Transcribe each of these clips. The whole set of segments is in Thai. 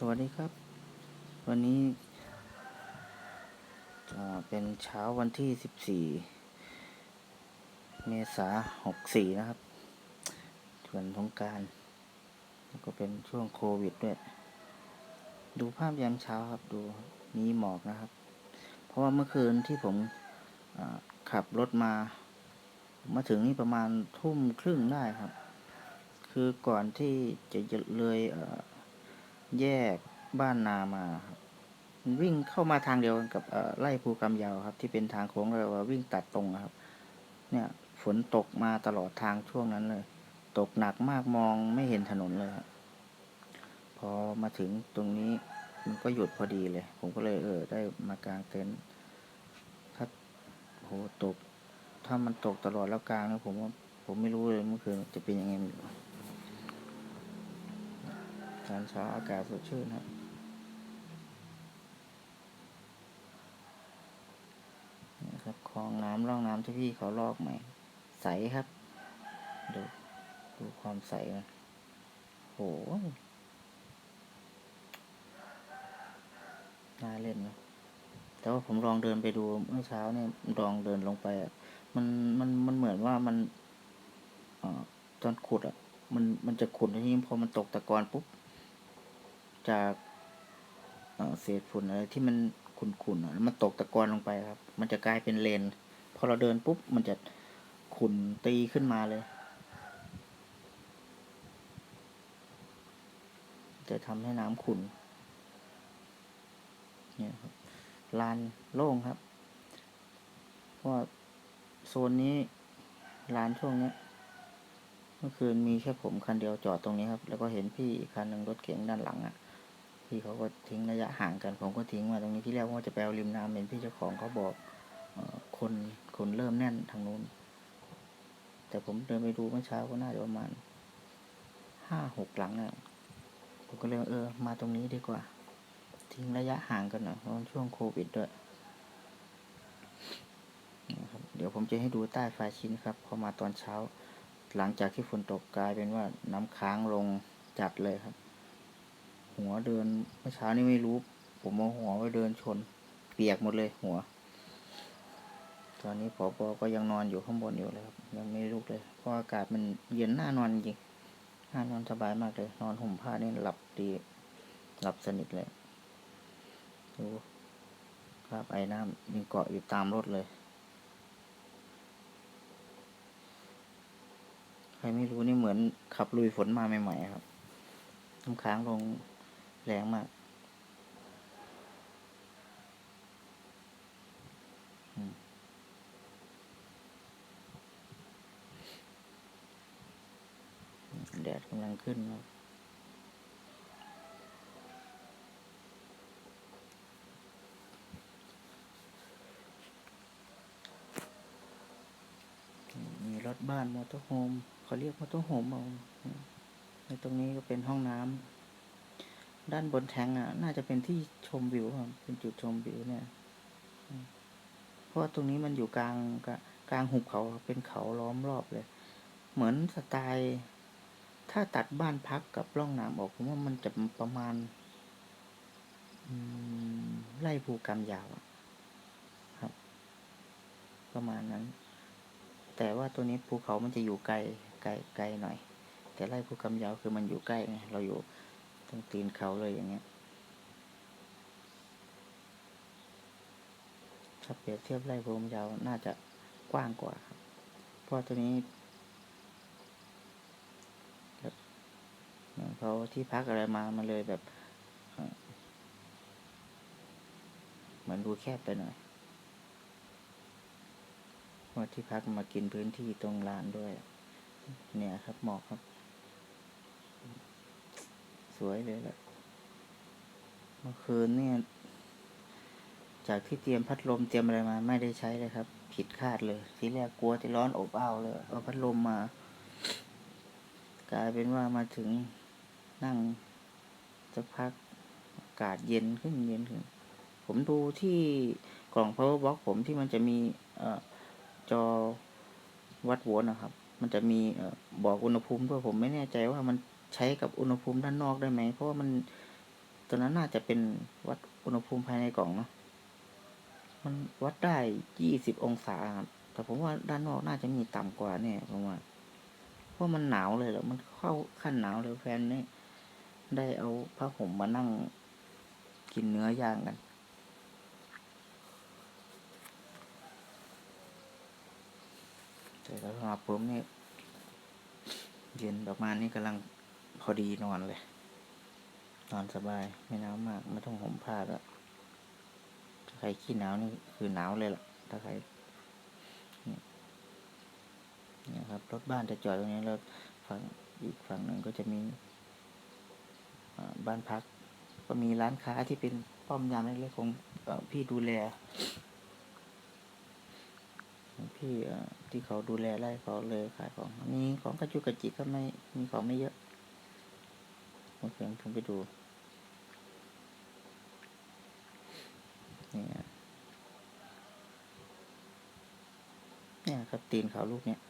สวัสดีครับ วันนี้เป็นเช้าวันที่ 14 เมษา64 นะครับส่วนสงการแล้วก็เป็นช่วงโควิดด้วย ดูภาพยามเช้าครับ ดูมีหมอกนะครับ เพราะว่าเมื่อคืนที่ผมขับรถมา มาถึงนี่ประมาณทุ่มครึ่งได้ครับ คือก่อนที่จะเลยเแยกบ้านนามาครับวิ่งเข้ามาทางเดียวกันกับไล่ภูกำยาวครับ ที่เป็นทางโค้งเราว่าวิ่งตัดตรงครับ เนี่ยฝนตกมาตลอดทางช่วงนั้นเลย ตกหนักมากมองไม่เห็นถนนเลยครับพอมาถึงตรงนี้มันก็หยุดพอดีเลย ผมก็เลยเออได้มากางเต็นท์ถ้าโหตก ถ้ามันตกตลอดแล้วกลางนะผมว่าผมไม่รู้เลยเมื่อคืนจะเป็นยังไงไม่รู้ ตอนเช้าอากาศสดชื่นครับนี่ครับคลองน้ำร่องน้ำที่พี่เขาลอกใหม่ ใสครับ ดูดูความใสมันโหน่าเล่นนะแต่ว่าผมลองเดินไปดูเมื่อเช้าเนี่ยลองเดินลงไปอะมันมันมันเหมือนว่ามันอตอนขุดอะ มันมันจะขุดทีนี้พอมันตกตะกอนปุ๊บ จากเศษฝุ่นอะไรที่มันขุ่นๆอะแล้วมันตกตะกอนลงไปครับ มันจะกลายเป็นเลน พอเราเดินปุ๊บ มันจะขุ่นตีขึ้นมาเลย จะทำให้น้ำขุ่น เนี่ยครับ ลานโล่งครับ เพราะโซนนี้ลานช่วงเนี้ยเมื่อคืนมีแค่ผมคันเดียวจอดตรงนี้ครับ แล้วก็เห็นพี่อีกคันหนึ่งรถเก๋งด้านหลังอะ พี่เขาก็ทิ้งระยะห่างกันผมก็ทิ้งมาตรงนี้ที่แรกว่าจะไปเอาริมน้ำเห็นพี่เจ้าของเขาบอกอคนคนเริ่มแน่นทางนู้น แต่ผมเดินไปดูเมื่อเช้าก็น่าจะประมาณห้าหกหลังน่ะผมก็เลยเออ มาตรงนี้ดีกว่า ทิ้งระยะห่างกันหน่อยเพราะมันช่วงโควิดด้วยนะครับเดี๋ยวผมจะให้ดูใต้ไฟชิ้นครับพอมาตอนเช้า หลังจากที่ฝนตกกลายเป็นว่าน้ำค้างลงจัดเลยครับ หัวเดินเมื่อเช้านี้ไม่รู้ ผมเอาหัวไปเดินชน เปียกหมดเลยหัว ตอนนี้ผอบอก็ยังนอนอยู่ข้างบนอยู่เลยครับ ยังไม่ลุกเลยเพราะอากาศมันเย็นหน่านอนจริงหน่านอนสบายมากเลย นอนห่มผ้านี่หลับดีหลับสนิทเลยดูคราบไอ้น้ำยังเกาะอยู่ตามรถเลย ใครไม่รู้นี่เหมือนขับลุยฝนมาใหม่ๆครับน้ำค้างลง แรงมากแดดกำลังขึ้นครับมีรถบ้านมอเตอร์โฮมเขาเรียกมอเตอร์โฮมเอาในตรงนี้ก็เป็นห้องน้ำ ด้านบนแทงอะ น่าจะเป็นที่ชมวิวครับเป็นจุดชมวิวเนี่ย เพราะว่าตรงนี้มันอยู่กลางกลางหุบเขาครับเป็นเขาล้อมรอบเลย เหมือนสไตล์ ถ้าตัดบ้านพักกับร่องน้ำออกผมว่ามันจะประมาณมไร่ภูกรรมยาวครับ ประมาณนั้น แต่ว่าตัวนี้ภูเขามันจะอยู่ไกลไกลไกลหน่อย แต่ไร่ภูกรรมยาวคือมันอยู่ใกล้ไงเราอยู่ ตรงตีนเขาเลยอย่างเงี้ย ถ้าเปรียบเทียบไร่ภูมิยาวน่าจะกว้างกว่าครับ เพราะตัวนี้แบบเขาที่พักอะไรมา มันเลยแบบ เหมือนดูแคบไปหน่อยเพราะที่พักมากินพื้นที่ตรงลานด้วย เนี่ยครับหมอกครับ สวยเลยแหละเมื่อคืนเนี่ย จากที่เตรียมพัดลมเตรียมอะไรมา ไม่ได้ใช้เลยครับ ผิดคาดเลย ทีแรกกลัวจะร้อนอบอ้าวเลย เอาพัดลมมา กลายเป็นว่ามาถึงนั่งจะพักอากาศเย็นขึ้นเย็นขึ้น ผมดูที่กล่อง power box ผมที่มันจะมีเอจอวัดโวลต์นะครับ มันจะมีเอบอกอุณหภูมิด้วยผมไม่แน่ใจว่ามัน ใช้กับอุณหภูมิด้านนอกได้ไหม เพราะว่ามันตัวนั้นน่าจะเป็นวัดอุณหภูมิภายในกล่องเนาะมันวัดได้ยี่สิบองศาครับแต่ผมว่าด้านนอกน่าจะมีต่ำกว่าเนี่ยผมว่าเพราะมันหนาวเลยเหรอมันเข้าขั้นหนาวเลยแฟนนี่ได้เอาผ้าห่มมานั่งกินเนื้อย่างกันแต่แล้วสำหรับผมเนี่ยเย็นประมาณนี้กำลัง พอดีนอนเลย นอนสบายไม่หนาวมาก ไม่ต้องห่มผ้าแล้วถ้าใครขี้หนาวนี่คือหนาวเลยล่ะ ถ้าใครเนี่ยครับรถบ้านจะจอดตรงนี้แล้วฝั่งอีกฝั่งหนึ่งก็จะมีบ้านพัก ก็มีร้านค้าที่เป็นป้อมยามเล็กๆของอพี่ดูแลพี่เอ่ที่เขาดูแลไร่เขาเลยขายของมีของกระจุกกระจิกก็ไม่มีของไม่เยอะ โอเคผมไปดูเนี่ยเนี่ยครับตีนเขาลูกเนี่ย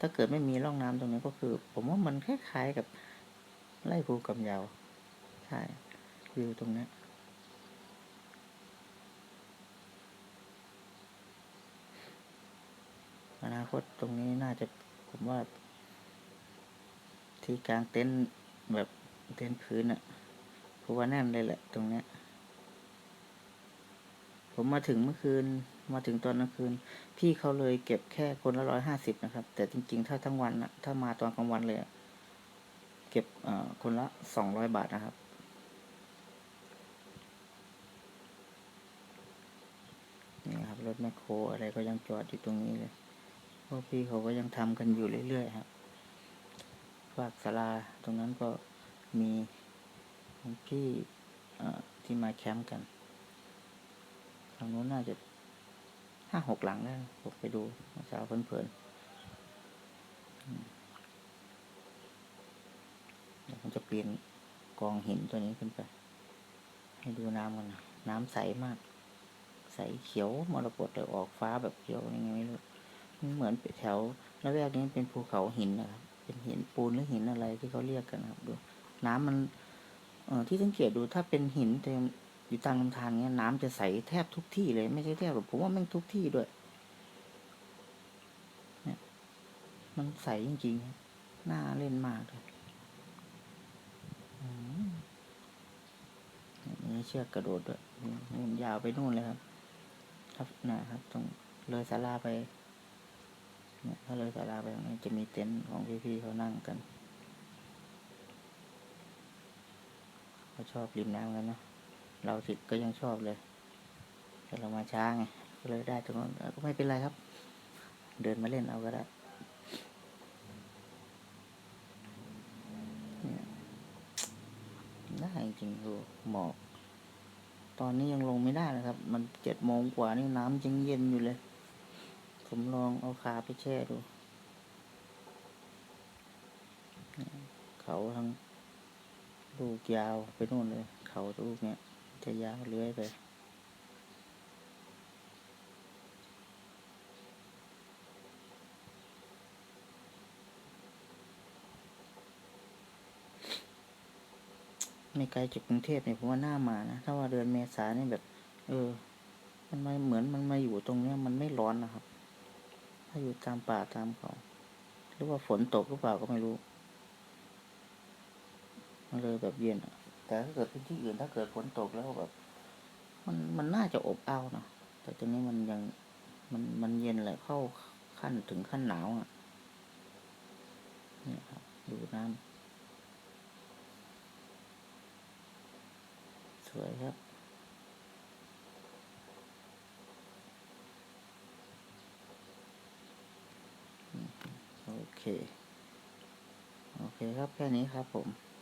ถ้าเกิดไม่มีร่องน้ำตรงนี้ก็คือ ผมว่ามันคล้ายๆกับไร่ภูกำยาวใช่วิวตรงนี้อนาคตตรงนี้น่าจะผมว่า ที่กลางเต็นท์แบบ เต็นพื้นอะเพราะว่าแน่นเลยแหละตรงเนี้ย ผมมาถึงเมื่อคืน มาถึงตอนกลางคืน พี่เขาเลยเก็บแค่คนละร้อยห้าสิบนะครับ แต่จริงๆ ถ้าทั้งวันอะถ้ามาตอนกลางวันเลยอะเก็บอ่อคนละสองร้อยบาทนะครับนี่ครับรถแมคโครอะไรก็ยังจอดอยู่ตรงนี้เลยพวกพี่เขาก็ยังทำกันอยู่เรื่อยๆครับฝากศาลาตรงนั้นก็ มีพี่ที่มาแคมป์กันทางโน้นน่าจะห้าหกหลังแล้วผมไปดูเช้าเพลินๆเดี๋ยวผมจะเปลี่ยนกองหินตัวนี้ขึ้นไป ให้ดูน้ำกันนะน้ำใสมาก ใสเขียวมรกตเลยออกฟ้าแบบเขียวยังไงไม่รู้มันเหมือนแถวละแวกนี้เป็นภูเขาหินนะครับ เป็นหินปูนหรือหินอะไรที่เขาเรียกกันครับดู น้ำมันเออที่สังเกตดูถ้าเป็นหินเต็มอยู่ตามลำธารเงี้ยน้ำจะใสแทบทุกที่เลย ไม่ใช่แทบหรอกผมว่าแม่งทุกที่ด้วยเนี่ยมันใสจริงๆน่าเล่นมากเลยอืมเนี่ยมีเชือกกระโดดด้วยนู่นยาวไปนู่นเลยครับ ครับนะครับตรงเลยศาลาไปเนี่ยถ้าเลยศาลาไปตรงนี้จะมีเต็นท์ของพี่ๆเขานั่งกัน เขาชอบริมน้ำกันเนะเราสิก็ยังชอบเลย แต่เรามาช้าไงก็เลยได้ตรงนั้นก็ไม่เป็นไรครับ เดินมาเล่นเอาก็ได้เนี่ยได้จริงๆดูหมอก ตอนนี้ยังลงไม่ได้นะครับ มันเจ็ดโมงกว่านี่น้ำยังเย็นอยู่เลย ผมลองเอาขาไปแช่ดู เขาทั้ง ลูกยาวไปนู่นเลย เขาลูกเนี้ยจะยาวเลื้อยไป ไม่ไกลจากกรุงเทพเนี่ยผมว่าน่ามานะ ถ้าว่าเดือนเมษาเนี่ยแบบ เออ มันมาเหมือนมันมาอยู่ตรงเนี้ย มันไม่ร้อนนะครับ ถ้าอยู่ตามป่าตามเขา หรือว่าฝนตกหรือเปล่าก็ไม่รู้ มันเลยแบบเย็นอะแต่ถ้าเกิดเป็นที่อื่นถ้าเกิดฝนตกแล้วแบบ มันมันน่าจะอบอ้าวนะแต่ตรงนี้มันยังมันมันเย็นแหละเข้าขั้นถึงขั้นหนาวอะเนี่ยครับดูน้ำสวยครับโอเค โอเคครับ แค่นี้ครับผม